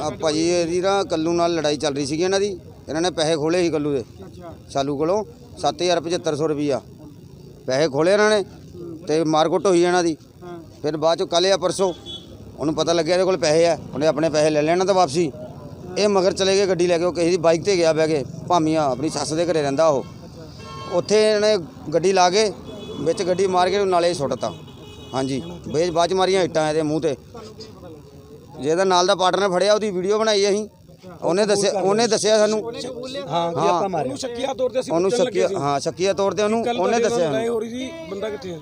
ਆ ਭਾਜੀ ਇਹਦੀ ਨਾ ਕੱਲੂ ਨਾਲ ਲੜਾਈ ਚੱਲ ਰਹੀ ਸੀਗੀ ਇਹਨਾਂ ਦੀ। ਇਹਨਾਂ ਨੇ ਪੈਸੇ ਖੋਲੇ ਸੀ ਕੱਲੂ ਦੇ। ਸ਼ਾਲੂ ਕੋਲੋਂ 7750 ਰੁਪਈਆ। ਪੈਸੇ ਖੋਲੇ ਇਹਨਾਂ ਨੇ ਤੇ ਮਾਰਕੁੱਟ ਹੋਈ ਇਹਨਾਂ ਦੀ। ਫਿਰ ਬਾਅਦ ਚੋਂ ਕੱਲ੍ਹ ਆ ਪਰਸੋਂ ਉਹਨੂੰ ਪਤਾ ਲੱਗਿਆ ਇਹਦੇ ਕੋਲ ਪੈਸੇ ਆ। ਉਹਨੇ ਆਪਣੇ ਪੈਸੇ ਲੈ ਲੈਣਾ ਤਾਂ ਵਾਪਸੀ। ਇਹ ਮਗਰ ਚਲੇ ਗਏ ਗੱਡੀ ਲੈ ਕੇ। ਉਹ ਕਿਸੇ ਦੀ ਬਾਈਕ ਤੇ ਗਿਆ ਬਹਿ ਕੇ। ਭਾਮੀਆਂ ਆਪਣੀ ਸੱਸ ਦੇ ਘਰੇ ਰਹਿੰਦਾ ਉਹ। ਉੱਥੇ ਇਹਨੇ ਗੱਡੀ ਲਾ ਕੇ ਵਿੱਚ ਗੱਡੀ ਮਾਰ ਕੇ ਨਾਲੇ ਸੁੱਟਤਾ ਹਾਂਜੀ ਬੇਜ ਬਾਅਦ ਚ ਮਾਰੀਆਂ ਇੱਟਾਂ ਇਹਦੇ ਮੂੰਹ ਤੇ। ਜਿਹਦਾ ਨਾਲ ਦਾ ਪਾਰਟਨਰ ਫੜਿਆ ਉਹਦੀ ਵੀਡੀਓ ਬਣਾਈ ਅਸੀਂ। ਉਹਨੇ ਦੱਸਿਆ ਉਹਨੇ ਦੱਸਿਆ ਸਾਨੂੰ। ਹਾਂ ਕਿ ਆਪਾਂ ਮਾਰਿਆ। ਸ਼ੱਕੀਆ ਤੌਰ ਤੇ ਅਸੀਂ ਉਹਨੂੰ ਸ਼ੱਕੀਆ ਹਾਂ ਸ਼ੱਕੀਆ ਤੌਰ ਤੇ ਉਹਨੂੰ ਉਹਨੇ ਦੱਸਿਆ ਲੜਾਈ ਸਾਨੂੰ। ਹੋ ਰਹੀ ਸੀ? ਬੰਦਾ ਕਿੱਥੇ ਹੈ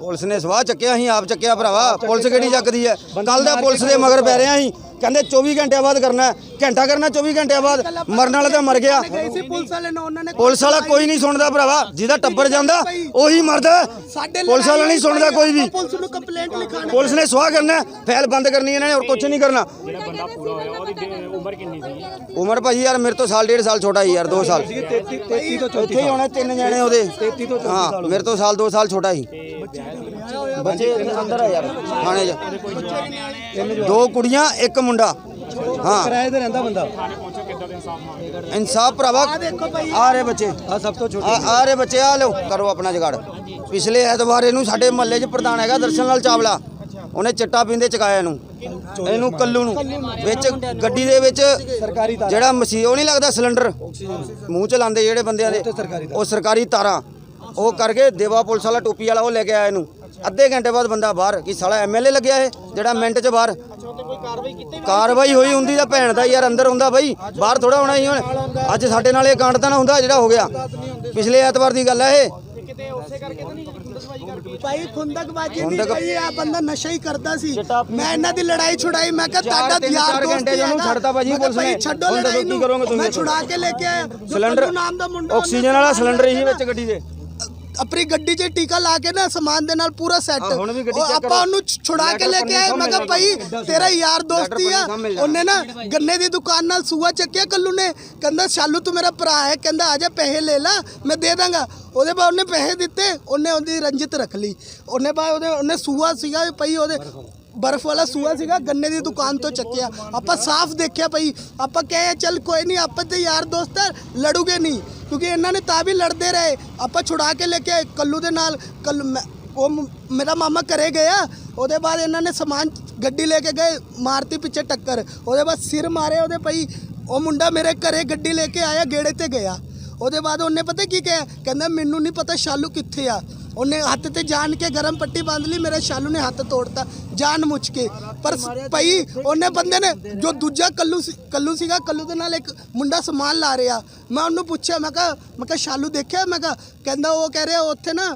ਪੁਲਿਸ ਨੇ ਸਵਾਹ ਚੱਕਿਆ ਅਸੀਂ ਆਪ ਚੱਕਿਆ ਭਰਾਵਾ। ਪੁਲਿਸ ਕਿਹੜੀ ਚੱਕਦੀ ਹੈ? ਕੱਲ ਦਾ ਪੁਲਿਸ ਦੇ ਮਗਰ ਪੈ ਰਹੇ ਅਸੀਂ। ਕਹਿੰਦੇ 24 ਘੰਟਿਆਂ ਬਾਅਦ ਕਰਨਾ ਹੈ। ਘੰਟਾ ਕਰਨਾ 24 ਘੰਟਿਆਂ ਬਾਅਦ। ਮਰਨ ਵਾਲਾ ਤਾਂ ਮਰ ਗਿਆ। ਪੁਲਿਸ ਵਾਲੇ ਨੇ ਉਹਨਾਂ ਨੇ ਪੁਲਿਸ ਵਾਲਾ ਕੋਈ ਨਹੀਂ ਸੁਣਦਾ ਭਰਾਵਾ। ਜਿਹਦਾ ਟੱਬਰ ਜਾਂਦਾ ਉਹੀ ਮਰਦਾ ਪੁਲਿਸ ਵਾਲਾ ਨਹੀਂ ਸੁਣਦਾ ਕੋਈ ਵੀ। ਪੁਲਿਸ ਨੂੰ ਕੰਪਲੇਂਟ ਲਿਖਾਣੀ ਪੁਲਿਸ ਨੇ ਸਵਾਹ ਕਰਨਾ ਹੈ, ਫੈਲ ਬੰਦ ਕਰਨੀ ਇਹਨਾਂ ਨੇ ਹੋਰ ਕੁਝ ਨਹੀਂ ਕਰਨਾ। ਜਿਹੜਾ ਬੰਦਾ ਪੂਰਾ ਹੋਇਆ ਉਹਦੀ ਦੇ- ਉਮਰ ਕਿੰਨੀ ਸੀ? ਉਮਰ ਭਾਜੀ ਯਾਰ ਮੇਰੇ ਤੋਂ ਸਾਲ ਡੇਢ ਸਾਲ ਛੋਟਾ ਹੀ ਯਾਰ 2 ਸਾਲ। 33 33 ਤੋਂ 34 ਇੱਥੇ ਹੀ ਹੋਣੇ ਤਿੰਨ ਜਣੇ ਉਹਦੇ। 33 ਤੋਂ 34 ਹਾਂ ਮੇਰੇ ਤੋਂ ਸਾਲ 2 ਸਾਲ ਛੋਟਾ ਸੀ। ਬੱਚੇ ਅੰਦਰ ਆ ਯਾਰ ਥਾਣੇ 'ਚ ਦੋ ਕੁੜੀਆਂ ਇੱਕ ਮੁੰਡਾ। ਹਾਂ। ਕਿਰਾਏ ਤੇ ਰਹਿੰਦਾ ਬੰਦਾ। ਇਨਸਾਫ ਭਰਾਵਾ ਆ ਰਹੇ ਬੱਚੇ। ਆ ਸਭ ਤੋਂ ਛੋਟੀ ਆ ਰਹੇ ਬੱਚੇ ਆ ਲਓ ਕਰੋ ਆਪਣਾ ਜਗਾੜ। ਪਿਛਲੇ ਐਤਵਾਰ ਇਹਨੂੰ ਸਾਡੇ ਮਹੱਲੇ 'ਚ ਪ੍ਰਧਾਨ ਹੈਗਾ ਦਰਸ਼ਨ ਲਾਲ ਚਾਵਲਾ। ਉਹਨੇ ਚਿੱਟਾ ਪੀਂਦੇ ਚਕਾਇਆ ਇਹਨੂੰ। ਇਹਨੂੰ ਕੱਲੂ ਨੂੰ। ਵਿੱਚ ਗੱਡੀ ਦੇ ਵਿੱਚ ਸਰਕਾਰੀ ਤਾਰਾਂ। ਜਿਹੜਾ ਮਸੀ ਉਹ ਨਹੀਂ ਲੱਗਦਾ ਸਿਲੰਡਰ? ਮੂੰਹ ਚ ਲਾਉਂਦੇ ਜਿਹੜੇ ਬੰਦਿਆਂ ਦੇ। ਉਹ ਸਰਕਾਰੀ ਤਾਰਾਂ। ਉਹ ਕਰਕੇ ਦੇਵਾ ਪੁਲਿਸ ਵਾਲਾ ਟੋਪੀ ਵਾਲਾ ਉਹ ਲੈ ਕੇ ਆਇਆ ਇਹਨੂੰ। ਅੱਧੇ ਘੰਟੇ ਬਾਅਦ ਬੰਦਾ ਬਾਹਰ ਕੀ ਸਾਲਾ ਐਮਐਲਏ ਲੱਗਿਆ ਇਹ ਜਿਹੜਾ ਮਿੰਟ 'ਚ ਬਾਹਰ। ਕਾਰਵਾਈ ਹੋਈ ਹੁੰਦੀ ਤਾਂ ਭੈਣ ਦਾ ਯਾਰ ਅੰਦਰ ਹੁੰਦਾ ਬਈ ਬਾਹਰ ਥੋੜਾ ਹੋਣਾ ਸੀ ਹੁਣ। ਅੱਜ ਸਾਡੇ ਨਾਲ ਇਹ ਕਾਂਡ ਤਾਂ ਨਾ ਹੁੰਦਾ ਜਿਹੜਾ ਹੋ ਗਿਆ। ਪਿਛਲੇ ਐਤਵਾਰ ਦੀ ਗੱਲ ਹੈ ਇਹ। ਭਾਈ ਖੁੰਦਕਬਾਜੀ ਨਹੀਂ ਭਾਈ ਆ ਬੰਦਾ ਨਸ਼ਾ ਹੀ ਕਰਦਾ ਸੀ। ਮੈਂ ਇਹਨਾਂ ਦੀ ਲੜਾਈ ਛੁਡਾਈ ਮੈਂ ਕਿਹਾ ਤੁਹਾਡਾ ਯਾਰ ਦੋਸਤ ਉਹਨੂੰ ਹੈਗਾ। ਛੱਡਤਾ ਭਾਜੀ ਪੁਲਿਸ ਨੇ। ਛੱਡੋ ਲੜਾਈ ਕੀ ਨੂੰ? ਮੈਂ ਛੁਡਾ ਕੇ ਲੈ ਕੇ ਆਇਆ। ਸਿਲੰਡਰ ਨਾਮ ਦਾ ਮੁੰਡਾ ਆਕਸੀਜਨ ਵਾਲਾ ਸਿਲੰਡਰ ਹੀ ਵਿੱਚ ਗੱਡੀ ਦੇ। ਆਪਣੀ ਗੱਡੀ 'ਚ ਟੀਕਾ ਲਾ ਕੇ ਨਾ ਸਮਾਨ ਦੇ ਨਾਲ ਪੂਰਾ ਸੈੱਟ ਹਾਂ, ਹੁਣ ਵੀ ਗੱਡੀ check ਆਪਾਂ ਕਰੋ। ਉਹਨੂੰ ਛ- ਛੁਡਾ ਕੇ ਲੈ ਕੇ ਆਏ ਮੈਂ ਕਿਹਾ ਭਾਈ ਤੇਰਾ ਯਾਰ ਦੋਸਤੀ ਆ। ਉਹਨੇ ਨਾ ਗੰਨੇ ਦੀ ਦੁਕਾਨ ਨਾਲ ਸੂਆ ਚੱਕਿਆ ਕੱਲੂ ਨੇ। ਕਹਿੰਦਾ ਸ਼ਾਲੂ ਤੂੰ ਮੇਰਾ ਭਰਾ ਹੈ। ਕਹਿੰਦਾ ਆ ਜਾ ਪੈਸੇ ਲੈ ਲੈ ਮੈਂ ਦੇ ਦਾਂਗਾ। ਉਹਦੇ ਬਾਅਦ ਉਹਨੇ ਪੈਸੇ ਦਿੱਤੇ ਉਹਨੇ ਉਹਦੀ ਰੰਜਿਤ ਰੱਖ ਲਈ। ਉਹਨੇ ਬਾਅਦ ਉਹਦੇ ਉਹਨੇ ਸੂਆ ਸੀਗਾ ਭਾਈ ਉਹਦੇ ਬਰਫ਼ ਵਾਲਾ। ਸੂਆ ਸੀਗਾ ਗੰਨੇ ਦੀ ਦੁਕਾਨ ਤੋਂ ਚੱਕਿਆ। ਆਪਾਂ ਸਾਫ਼ ਦੇਖਿਆ ਭਾਈ। ਆਪਾਂ ਕਹੇ ਚੱਲ ਕੋਈ ਨਹੀਂ ਆਪਾਂ ਤੇ ਯਾਰ ਦੋਸਤ ਆ, ਲੜੂਗੇ ਨਹੀਂ। ਕਿਉਂਕਿ ਇਹਨਾਂ ਨੇ ਤਾਂ ਵੀ ਲੜਦੇ ਰਹੇ। ਆਪਾਂ ਛੁਡਾ ਕੇ ਲੈ ਕੇ ਆਏ ਕੱਲੂ ਦੇ ਨਾਲ। ਕੱਲੂ ਮੈਂ- ਉਹ ਮੇਰਾ ਮਾਮਾ ਘਰੇ ਗਿਆ। ਉਹਦੇ ਬਾਅਦ ਇਹਨਾਂ ਨੇ ਸਮਾਨ ਗੱਡੀ ਲੈ ਕੇ ਗਏ, ਮਾਰਤੀ ਪਿੱਛੇ ਟੱਕਰ। ਉਹਦੇ ਬਾਅਦ ਸਿਰ ਮਾਰੇ ਉਹਦੇ ਪਈ ਉਹ ਮੁੰਡਾ ਮੇਰੇ ਘਰੇ ਗੱਡੀ ਲੈ ਕੇ ਆਇਆ, ਗੇੜੇ ਤੇ ਗਿਆ। ਉਹਦੇ ਬਾਅਦ ਉਹਨੇ ਪਤਾ ਕੀ ਕਿਹਾ? ਕਹਿੰਦਾ, ਮੈਨੂੰ ਨਹੀਂ ਪਤਾ ਸ਼ਾਲੂ ਕਿੱਥੇ ਆ? ਉਹਨੇ ਹੱਥ ਤੇ ਜਾਣ ਕੇ ਗਰਮ ਪੱਟੀ ਬੰਨ ਲਈ ਮੇਰੇ ਸ਼ਾਲੂ ਨੇ ਹੱਥ ਤੋੜਤਾ ਜਾਨ ਮੁੱਚ ਕੇ। ਪਰ ਭਾਈ ਉਹਨੇ ਬੰਦੇ ਨੇ ਜੋ ਦੂਜਾ ਕੱਲੂ ਸੀ ਕੱਲੂ ਸੀਗਾ ਕੱਲੂ ਦੇ ਨਾਲ ਇੱਕ ਮੁੰਡਾ ਸਮਾਨ ਲਾ ਰਿਹਾ। ਮੈਂ ਉਹਨੂੰ ਪੁੱਛਿਆ ਮੈਂ ਕਿਹਾ ਮੈਂ ਕਿਹਾ ਸ਼ਾਲੂ ਦੇਖਿਆ? ਮੈਂ ਕਿਹਾ ਕਹਿੰਦਾ ਉਹ ਕਹਿ ਰਿਹਾ ਉੱਥੇ ਨਾ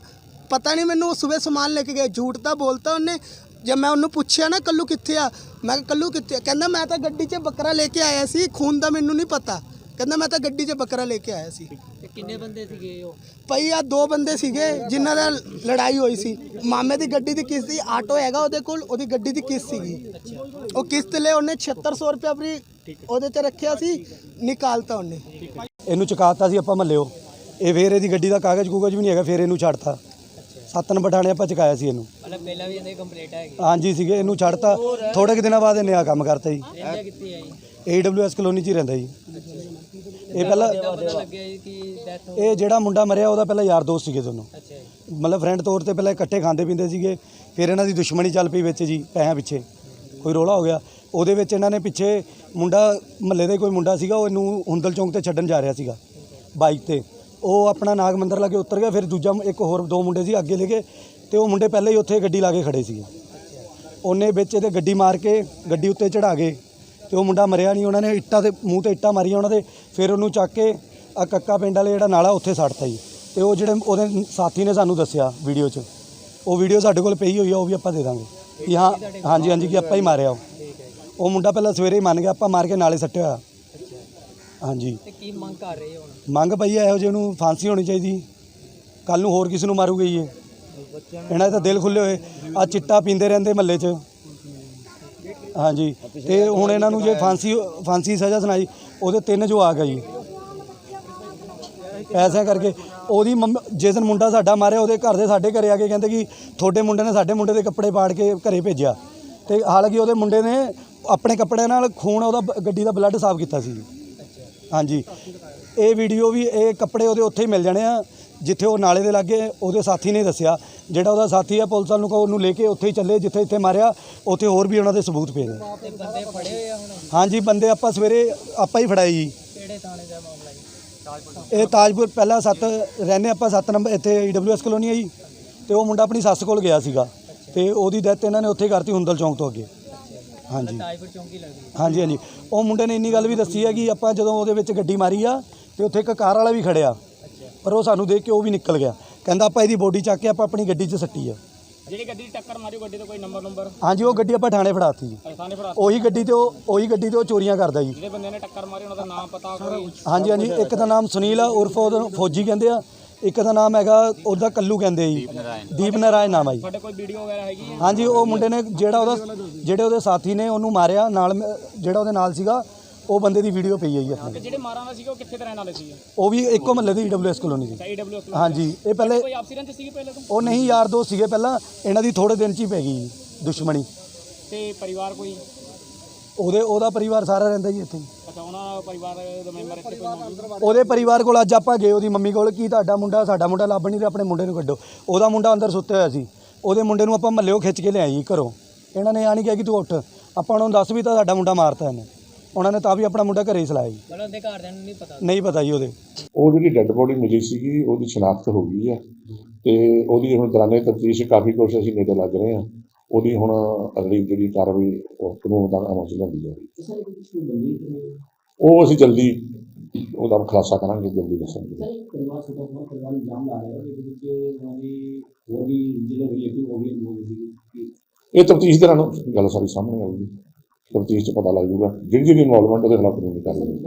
ਪਤਾ ਨਹੀਂ ਮੈਨੂੰ ਸਵੇਰ ਸਮਾਨ ਲੈ ਕੇ ਗਏ ਝੂਠ ਤਾਂ ਬੋਲਤਾ ਉਹਨੇ। ਜਦ ਮੈਂ ਉਹਨੂੰ ਪੁੱਛਿਆ ਨਾ ਕੱਲੂ ਕਿੱਥੇ ਆ? ਮੈਂ ਕਿਹਾ ਕੱਲੂ ਕਿੱਥੇ ਆ? ਕਹਿੰਦਾ ਮੈਂ ਤਾਂ ਗੱਡੀ 'ਚ ਬੱਕਰਾ ਲੈ ਕੇ ਆਇਆ ਸੀ ਖੂਨ ਦਾ ਮੈਨੂੰ ਨਹੀਂ ਪਤਾ। ਕਹਿੰਦਾ ਮੈਂ ਤਾਂ ਗੱਡੀ 'ਚ ਬੱਕਰਾ ਲੈ ਕੇ ਆਇਆ ਸੀ। ਕਿੰਨੇ ਬੰਦੇ ਸੀਗੇ ਉਹ? ਭਾਈ ਆ ਦੋ ਬੰਦੇ ਸੀਗੇ ਜਿਨ੍ਹਾਂ ਦਾ ਲੜਾਈ ਹੋਈ ਸੀ। ਮਾਮੇ ਦੀ ਗੱਡੀ ਦੀ ਕਿਸ਼ਤ ਸੀ ਆਟੋ ਹੈਗਾ ਉਹਦੇ ਕੋਲ ਉਹਦੀ ਗੱਡੀ ਦੀ ਕਿਸ਼ਤ ਸੀਗੀ। ਉਹ ਕਿਸ਼ਤ ਲੈ ਉਹਨੇ 7600 ਰੁਪਏ ਆਪਣੀ ਉਹਦੇ ਤੇ ਰੱਖਿਆ ਸੀ ਨਿਕਾਲਤਾ ਉਹਨੇ। ਇਹਨੂੰ ਚੁਕਾਤਾ ਸੀ ਆਪਾਂ ਮੱਲਿਓ। ਇਹ ਫੇਰ ਇਹਦੀ ਗੱਡੀ ਦਾ ਕਾਗਜ਼ ਕੂਗਜ਼ ਵੀ ਨਹੀਂ ਹੈਗਾ ਫੇਰ ਇਹਨੂੰ ਛੱਡਤਾ। ਸੱਤ ਨੰਬਰ ਥਾਣੇ ਆਪਾਂ ਚੁਕਾਇਆ ਸੀ ਇਹਨੂੰ। ਮਤਲਬ ਪਹਿਲਾਂ ਵੀ ਇਹਦੇ ਕੰਪਲੀਟ ਹੈਗੀ। ਹਾਂਜੀ ਸੀਗੇ ਇਹਨੂੰ ਛੱਡਤਾ। ਥੋੜੇ ਕੁ ਦਿਨਾਂ ਬਾਅਦ ਇਹਨੇ ਆ ਕੰਮ ਕਰਤਾ ਜੀ। ਰਹਿੰਦਾ ਕਿੱਥੇ ਆਈ? ਏਡਬਲਯੂਐਸ ਕਲੋਨੀ 'ਚ ਹੀ ਰਹਿੰਦਾ ਜੀ। ਇਹ ਪਹਿਲਾਂ ਪਤਾ ਲੱਗਿਆ ਜੀ ਕਿ ਡੈਥ ਹੋ ਇਹ ਜਿਹੜਾ ਮੁੰਡਾ ਮਰਿਆ ਉਹਦਾ ਪਹਿਲਾਂ ਯਾਰ ਦੋਸਤ ਸੀਗੇ ਦੋਨੋਂ। ਅੱਛਾ ਜੀ। ਮਤਲਬ ਫਰੈਂਡ ਤੌਰ ਤੇ ਪਹਿਲਾਂ ਇਕੱਠੇ ਖਾਂਦੇ ਪੀਂਦੇ ਸੀਗੇ ਫਿਰ ਇਹਨਾਂ ਦੀ ਦੁਸ਼ਮਣੀ ਚੱਲ ਪਈ ਵਿੱਚ ਜੀ ਪੈਸਿਆਂ ਪਿੱਛੇ। ਕੋਈ ਰੋਲਾ ਹੋ ਗਿਆ। ਉਹਦੇ ਵਿੱਚ ਇਹਨਾਂ ਨੇ ਪਿੱਛੇ ਮੁੰਡਾ ਮਹੱਲੇ ਦੇ ਕੋਈ ਮੁੰਡਾ ਸੀਗਾ ਉਹ ਇਹਨੂੰ ਹੁੰਦਲ ਚੌਂਕ ਤੇ ਛੱਡਣ ਜਾ ਰਿਹਾ ਸੀਗਾ ਬਾਈਕ ਤੇ। ਉਹ ਆਪਣਾ ਨਾਗ ਮੰਦਰ ਲਾਗੇ ਉਤਰ ਗਿਆ ਫਿਰ ਦੂਜਾ ਇੱਕ ਹੋਰ ਦੋ ਮੁੰਡੇ ਸੀ ਅੱਗੇ ਲੈ ਕੇ ਤੇ ਉਹ ਮੁੰਡੇ ਪਹਿਲਾਂ ਹੀ ਉੱਥੇ ਗੱਡੀ ਲਾ ਕੇ ਖੜੇ ਸੀਗੇ। ਉਹਨੇ ਵਿੱਚ ਇਹਦੇ ਗੱਡੀ ਮਾਰ ਕੇ ਗੱਡੀ ਉੱਤੇ ਚੜਾ ਗਏ। ਤੇ ਉਹ ਮੁੰਡਾ ਮਰਿਆ ਨਹੀਂ ਉਹਨਾਂ ਨੇ ਇੱਟਾਂ ਦੇ ਮੂੰਹ ਤੇ ਇੱਟਾਂ ਮਾਰੀਆਂ ਉਹਨਾਂ ਦੇ ਫਿਰ ਉਹਨੂੰ ਚੱਕ ਕੇ ਆ ਕੱਕਾ ਪਿੰਡ ਵਾਲੇ ਜਿਹੜਾ ਨਾਲਾ ਉੱਥੇ ਸੱਟਤਾ ਜੀ। ਤੇ ਉਹ ਜਿਹੜੇ ਉਹਦੇ ਸਾਥੀ ਨੇ ਸਾਨੂੰ ਦੱਸਿਆ ਵੀਡੀਓ 'ਚ ਉਹ ਵੀਡੀਓ ਸਾਡੇ ਕੋਲ ਪਈ ਹੋਈ ਆ ਉਹ ਵੀ ਆਪਾਂ ਦੇ ਦਾਂਗੇ। ਕਿ ਹਾਂ ਹਾਂਜੀ ਹਾਂਜੀ ਕਿ ਆਪਾਂ ਹੀ ਮਾਰਿਆ ਉਹ। ਉਹ ਮੁੰਡਾ ਪਹਿਲਾਂ ਸਵੇਰੇ ਹੀ ਮੰਨ ਗਿਆ ਆਪਾਂ ਮਾਰ ਕੇ ਨਾਲੇ ਸੱਟਿਆ ਹੋਇਆ। ਹਾਂਜੀ। ਤੇ ਕੀ ਮੰਗ ਕਰ ਰਹੇ ਹੋ ਹੁਣ? ਮੰਗ ਪਈ ਇਹੋ ਜਿਹੇ ਨੂੰ ਫਾਂਸੀ ਹੋਣੀ ਚਾਹੀਦੀ। ਕੱਲ ਨੂੰ ਹੋਰ ਕਿਸ ਨੂੰ ਮਾਰੂਗੇ ਇਹ? ਇਹਨਾਂ ਦੇ ਤਾਂ ਦਿਲ ਖੁੱਲੇ ਹੋਏ। ਆ ਚਿੱਟਾ ਪੀਂਦੇ ਰਹਿੰਦੇ ਮਹੱਲੇ 'ਚ। ਹਾਂਜੀ। ਤੇ ਹੁਣ ਇਹਨਾਂ ਨੂੰ ਜੇ ਫਾਂਸੀ ਫਾਂਸੀ ਸਜ਼ਾ ਸੁਣਾਈ, ਉਹਦੇ ਤਿੰਨ ਜੋ ਆ ਗਿਆ ਜੀ। ਐਸਾ ਕਰਕੇ ਉਹਦੀ ਮੰਮ- ਜਿਸ ਦਿਨ ਮੁੰਡਾ ਸਾਡਾ ਮਾਰਿਆ, ਉਹਦੇ ਘਰ ਦੇ ਸਾਡੇ ਘਰੇ ਆ ਕੇ ਕਹਿੰਦੇ ਕਿ ਤੁਹਾਡੇ ਮੁੰਡੇ ਨੇ ਸਾਡੇ ਮੁੰਡੇ ਦੇ ਕੱਪੜੇ ਪਾੜ ਕੇ ਘਰੇ ਭੇਜਿਆ। ਤੇ ਹਾਲਾਂਕਿ ਉਹਦੇ ਮੁੰਡੇ ਨੇ ਆਪਣੇ ਕੱਪੜਿਆਂ ਨਾਲ ਖੂਨ ਉਹਦਾ ਗੱਡੀ ਦਾ ਬਲੱਡ ਸਾਫ਼ ਕੀਤਾ ਸੀ। ਹਾਂਜੀ। ਇਹ ਵੀਡੀਓ ਵੀ, ਇਹ ਕੱਪੜੇ ਉਹਦੇ ਉੱਥੇ ਹੀ ਮਿਲ ਜਾਣੇ ਆ। ਜਿੱਥੇ ਉਹ ਨਾਲੇ ਦੇ ਲਾਗੇ ਉਹਦੇ ਸਾਥੀ ਨੇ ਦੱਸਿਆ ਜਿਹੜਾ ਉਹਦਾ ਸਾਥੀ ਆ ਪੁਲਿਸ ਵਾਲ ਨੂੰ ਕਹੋ ਉਹਨੂੰ ਲੈ ਕੇ ਉੱਥੇ ਹੀ ਚੱਲੇ ਜਿੱਥੇ ਇੱਥੇ ਮਾਰਿਆ ਉੱਥੇ ਹੋਰ ਵੀ ਉਹਨਾਂ ਦੇ ਸਬੂਤ ਪਏ ਨੇ। ਤੇ ਬੰਦੇ ਫੜੇ ਹੋਏ ਆ ਹੁਣ? ਹਾਂਜੀ ਬੰਦੇ ਆਪਾਂ ਸਵੇਰੇ ਆਪਾਂ ਹੀ ਫੜਾਏ ਜੀ। ਕਿਹੜੇ ਥਾਣੇ ਦਾ ਮਾਮਲਾ ਜੀ? ਇਹ ਤਾਜਪੁਰ ਪਹਿਲਾਂ ਸੱਤ ਰਹਿੰਦੇ ਆਪਾਂ 7 ਨੰਬਰ ਇੱਥੇ ਈਡਬਲਯੂਐਸ ਕਲੋਨੀ ਆ ਜੀ। ਤੇ ਉਹ ਮੁੰਡਾ ਆਪਣੀ ਸੱਸ ਕੋਲ ਗਿਆ ਸੀਗਾ। ਤੇ ਉਹਦੀ ਡੈਥ ਇਹਨਾਂ ਨੇ ਉੱਥੇ ਕਰਤੀ ਹੁੰਦਲ ਚੌਂਕ ਤੋਂ ਅੱਗੇ। ਹਾਂਜੀ। ਹਾਂਜੀ ਹਾਂਜੀ। ਉਹ ਮੁੰਡੇ ਨੇ ਇੰਨੀ ਗੱਲ ਵੀ ਦੱਸੀ ਹੈ ਕਿ ਆਪਾਂ ਜਦੋਂ ਉਹਦੇ ਵਿੱਚ ਗੱਡੀ ਮਾਰੀ ਆ ਤੇ ਉੱਥੇ ਇੱਕ ਕਾਰ ਵਾਲਾ ਵੀ ਖੜਿਆ। ਪਰ ਉਹ ਸਾਨੂੰ ਦੇਖ ਕੇ ਉਹ ਵੀ ਨਿਕਲ ਗਿਆ। ਕਹਿੰਦਾ ਆਪਾਂ ਇਹਦੀ ਬੋਡੀ ਚੱਕ ਕੇ ਆਪਾਂ ਆਪਣੀ ਗੱਡੀ 'ਚ ਸੱਟੀ ਆ। ਜਿਹੜੀ ਗੱਡੀ ਦੀ ਟੱਕਰ ਮਾਰੀ ਉਹ ਗੱਡੀ ਦਾ ਕੋਈ ਨੰਬਰ ਨੰਬਰ? ਹਾਂਜੀ ਉਹ ਗੱਡੀ ਆਪਾਂ ਥਾਣੇ ਫੜਾਤੀ। ਜੀ ਥਾਣੇ ਫੜਾ ਉਹੀ ਗੱਡੀ ਤੇ ਉਹ ਉਹੀ ਗੱਡੀ ਤੇ ਉਹ ਚੋਰੀਆਂ ਕਰਦਾ ਜੀ। ਜਿਹੜੇ ਬੰਦੇ ਨੇ ਟੱਕਰ ਮਾਰੀ ਉਹਨਾਂ ਦਾ ਨਾਮ ਪਤਾ ਕੋਈ? ਹਾਂਜੀ ਹਾਂਜੀ ਇੱਕ ਦਾ ਨਾਮ ਸੁਨੀਲ ਆ ਉਰਫ ਉਹਦਾ ਫੌਜੀ ਕਹਿੰਦੇ ਆ। ਇੱਕ ਦਾ ਨਾਮ ਹੈਗਾ ਉਹਦਾ ਕੱਲੂ ਕਹਿੰਦੇ ਆ ਜੀ। ਦੀਪ ਨਾਰਾਇਣ। ਨਾਮ ਆ ਜੀ। ਤੁਹਾਡੇ ਕੋਈ ਵੀਡੀਓ ਵਗੈਰਾ ਹੈਗੀ ਹੈ ਹਾਂਜੀ ਉਹ ਮੁੰਡੇ ਨੇ ਜਿਹੜਾ ਉਹਦਾ ਜਿਹੜੇ ਉਹਦੇ ਸਾਥੀ ਨੇ ਉਹਨੂੰ ਮਾਰਿਆ। ਨਾਲ ਜਿਹੜਾ ਉਹਦੇ ਨਾਲ ਸੀਗਾ ਉਹ ਬੰਦੇ ਦੀ ਵੀਡੀਓ ਪਈ ਹੈ ਜੀ ਆਪਣੇ ਤੇ ਜਿਹੜੇ ਮਾਰਾਂ ਦਾ ਸੀਗਾ ਉਹ ਕਿੱਥੇ ਦੇ ਰਹਿਣ ਵਾਲੇ ਸੀਗੇ? ਉਹ ਵੀ ਇੱਕੋ ਮਹੱਲੇ ਦੀ ਈਡਬਲਯੂਐਸ ਕਲੋਨੀ ਦੀ ਹਾਂਜੀ ਇਹ ਪਹਿਲੇ ਕੋਈ ਆਪਸੀ ਰੰਜ ਸੀਗੀ ਪਹਿਲੇ ਤੋਂ? ਉਹ ਨਹੀਂ ਯਾਰ ਦੋਸਤ ਸੀਗੇ ਪਹਿਲਾਂ। ਇਹਨਾਂ ਦੀ ਥੋੜੇ ਦਿਨ ਚ ਹੀ ਪੈ ਗਈ ਦੁਸ਼ਮਣੀ। ਤੇ ਪਰਿਵਾਰ ਕੋਈ? ਉਹਦੇ ਉਹਦਾ ਪਰਿਵਾਰ ਸਾਰਾ ਰਹਿੰਦਾ ਜੀ ਇੱਥੇ। ਹੀ। ਅੱਛਾ ਉਹਨਾਂ ਪਰਿਵਾਰ ਦਾ ਮੈਂਬਰ ਇੱਥੇ ਕੋਈ ਮੌਜੂਦ ਉਹਦੇ ਪਰਿਵਾਰ ਕੋਲ ਅੱਜ ਆਪਾਂ ਗਏ ਉਹਦੀ ਮੰਮੀ ਕੋਲ ਕੀ ਤੁਹਾਡਾ ਮੁੰਡਾ ਸਾਡਾ ਮੁੰਡਾ ਲੱਭ ਨਹੀਂ ਰਿਹਾ ਆਪਣੇ ਮੁੰਡੇ ਨੂੰ ਕੱਢੋ। ਉਹਦਾ ਮੁੰਡਾ ਅੰਦਰ ਸੁੱਤੇ ਹੋਇਆ ਸੀ। ਉਹਦੇ ਮੁੰਡੇ ਨੂੰ ਆਪਾਂ ਮੱਲਿਓ ਖਿੱਚ ਕੇ ਲਿਆਈ ਜੀ ਘਰੋਂ। ਇਹਨਾਂ ਨੇ ਆ ਨਹੀਂ ਕਿਹਾ ਕਿ ਤੂੰ ਉੱਠ। ਆਪਾਂ ਉਹਨਾਂ ਨੂੰ ਦੱਸ ਵੀ ਤਾਂ ਸਾਡਾ ਮੁੰਡਾ ਮਾਰਤਾ ਇਹਨੇ। ਉਹਨਾਂ ਨੇ ਤਾਂ ਵੀ ਆਪਣਾ ਮੁੰਡਾ ਘਰੇ ਹੀ ਸਲਾਇਆ ਜੀ। ਮਤਲਬ ਉਹਦੇ ਘਰਦਿਆਂ ਨੂੰ ਨਹੀਂ ਪਤਾ। ਨਹੀਂ ਪਤਾ ਜੀ ਉਹਦੇ। ਉਹ ਜਿਹੜੀ ਡੈੱਡ ਬੋਡੀ ਮਿਲੀ ਸੀਗੀ ਉਹਦੀ ਸ਼ਨਾਖਤ ਹੋ ਗਈ ਹੈ ਤੇ ਉਹਦੀ ਹੁਣ ਦੌਰਾਨੇ ਤਫਤੀਸ਼ ਕਾਫੀ ਕੁਛ ਅਸੀਂ ਨੇੜੇ ਲੱਗ ਰਹੇ ਹਾਂ ਉਹਦੀ ਹੁਣ ਅਗਲੀ ਜਿਹੜੀ ਕਾਰਵਾਈ ਉਹ ਕਾਨੂੰਨ ਦਾ ਅਮਲ ਚ ਲਿਆਂਦੀ ਜਾਵੇਗੀ। ਉਹ ਅਸੀਂ ਜਲਦੀ ਉਹਦਾ ਖੁਲਾਸਾ ਕਰਾਂਗੇ ਜਲਦੀ ਦੱਸਾਂਗੇ। ਪਰਿਵਾਰ ਛੋਟਾ ਬਹੁਤ ਪਰਿਵਾਰ ਇਲਜ਼ਾਮ ਲਾ ਰਿਹਾ ਉਹਦੇ ਵਿੱਚ ਉਹਨਾਂ ਦੀ ਹੋਰ ਵੀ ਜਿਹੜੇ ਰਿਲੇਟਿਵ ਹੋ ਗਏ ਲੋਕ ਸੀ ਇਹ ਤਫਤੀਸ਼ ਦੇ ਨਾਲ ਗੱਲ ਸਾਰੀ ਸਾਹਮਣੇ ਆਊਗੀ। ਤਫਤੀਸ਼ ਚ ਪਤਾ ਲੱਗ ਜੂਗਾ ਜਿਹੜੀ ਜਿਹੜੀ ਇਨਵੋਲਵਮੈਂਟ ਉਹਦੇ ਖਿਲਾਫ ਕਾਨੂੰਨੀ ਕਾਰਵਾਈ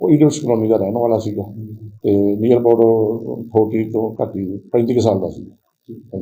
ਉਹ ਵੀ ਕਲੋਨੀ ਦਾ ਰਹਿਣ ਵਾਲਾ ਸੀਗਾ ਤੇ ਨੀਅਰ ਅਬਾਊਟ 40 ਤੋਂ ਘੱਟ ਹੀ 35 ਕੁ ਸਾਲ ਦਾ ਸੀ